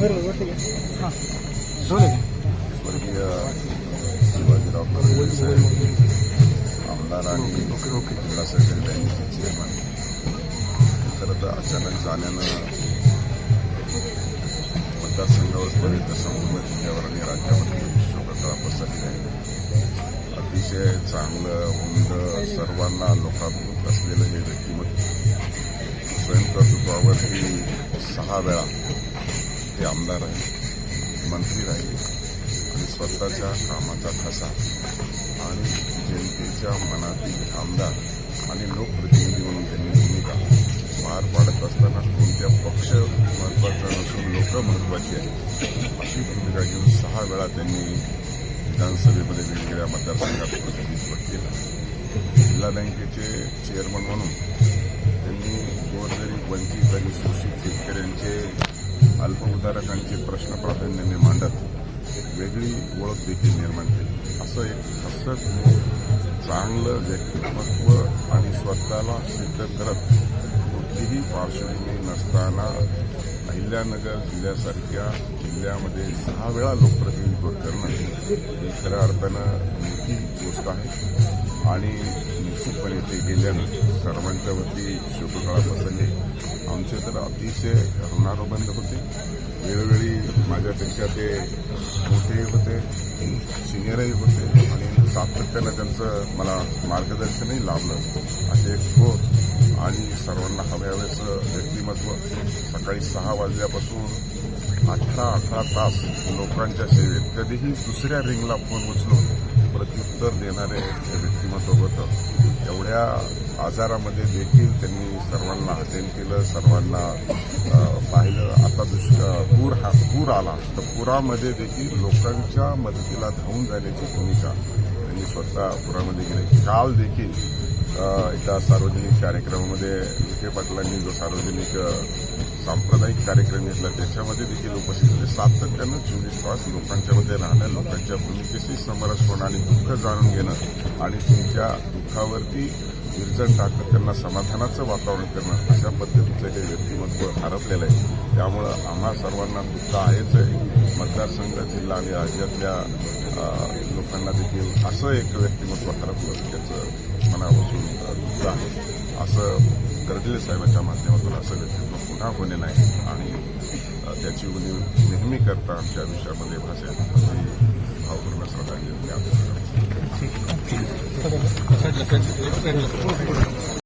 स्वर्गीय शिवाजीराव साहेब आमदार आणि जिल्हा सहकारी बँकेचे चेअरमन. खरं तर अचानक जाण्यानं मतदारसंघावर संपूर्ण जिल्ह्यावर आणि राज्यामध्ये शोककळा पसरली आहे अतिशय चांगलं उंद सर्वांना लोकाभिमुख असलेलं हे व्यक्तिमत्व. स्वयंकर्तृत्वावरती सहा वेळा ते आमदार आहे मंत्री राहिले. आणि स्वतःच्या कामाचा ठसा. आणि जनतेच्या मनातील आमदार आणि लोकप्रतिनिधी म्हणून त्यांनी भूमिका पार पाडत असताना कोणत्या पक्ष महत्त्वाचा नसून लोक महत्वाची आहेत अशी भूमिका घेऊन सहा वेळा त्यांनी विधानसभेमध्ये वेगवेगळ्या मतदारसंघात प्रतिनिधित्व केलं. जिल्हा बँकेचे चेअरमन म्हणून त्यांनी गोरगरीब वंचित आणि शोषित शेतकऱ्यांचे अल्पउधारकांचे प्रश्न प्राधान्याने मांडत वेगळी ओळख देखील निर्माण केली. असं एक हसत चांगलं व्यक्तिमत्व आणि स्वतःला सिद्ध करत कुठलीही पार्श्वभूमी नसताना अहिल्यानगर जिल्ह्यासारख्या जिल्ह्यामध्ये सहा वेळा लोकप्रतिनिधित्व करणं ही खऱ्या अर्थानं मोठी गोष्ट आहे. आणि निश्चितपणे ते गेल्यानं सर्वांच्या वरती शुभकाळा पसरली आमचे तर अतिशय ऋणारोबंद होते. वेळोवेळी माझ्यापेक्षा ते मोठेही होते सिनियरही होते आणि सातत्यानं त्यांचं मला मार्गदर्शनही लाभलं. असे थोर आणि सर्वांना हव्यावेचं व्यक्तिमत्व. सकाळी सहा वाजल्यापासून अठरा अठरा तास लोकांच्या सेवेत. कधीही दुसऱ्या रिंगला फोन उचलून प्रत्युत्तर देणारे व्यक्तिमत्वगत एवढ्या आजारामध्ये देखील त्यांनी सर्वांना अटेंड केलं सर्वांना पाहिलं. आता दुष्काळ पूर हा पूर आला. तर पुरामध्ये देखील लोकांच्या मदतीला धावून जाण्याची भूमिका त्यांनी स्वतः पुरामध्ये गेले काल देखील एका सार्वजनिक कार्यक्रमामध्ये विखे पाटलांनी जो सार्वजनिक सांप्रदायिक कार्यक्रम घेतला त्याच्यामध्ये देखील उपस्थित होते. सातत्यानं चोवीस तास लोकांच्यामध्ये राहणं लोकांच्या भूमिकेशी समरस होणं आणि दुःख जाणून घेणं आणि तुमच्या दुःखावरती विरजण टाकणं त्यांना समाधानाचं वातावरण करणं अशा पद्धतीचं हे व्यक्तिमत्व हरपलेलं आहे. त्यामुळं आम्हा सर्वांना दुःख आहेच आहे. मतदारसंघ जिल्हा आणि राज्यातल्या लोकांना देखील असं एक व्यक्तिमत्व हरपलं त्याचं मनापासून दुःख आहे. असं गर्दिले साहेबांच्या माध्यमातून असं व्यक्तित्व पुन्हा होणे नाही. आणि त्याची उणीव नेहमी करता आमच्या आयुष्यामध्ये भाषेत भावपूर्ण श्रद्धांजली на